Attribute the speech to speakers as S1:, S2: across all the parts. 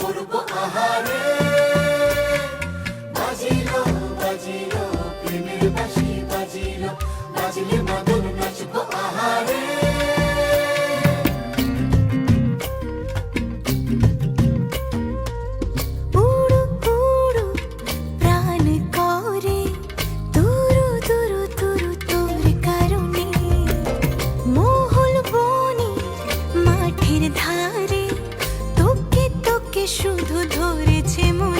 S1: করব আহারে। বাজিল বাজিল প্রেমের বাসি বাজিল। বাজিলে মা বন্ধু ধরেছে মনে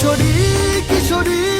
S1: কিশোরী কিশোরী।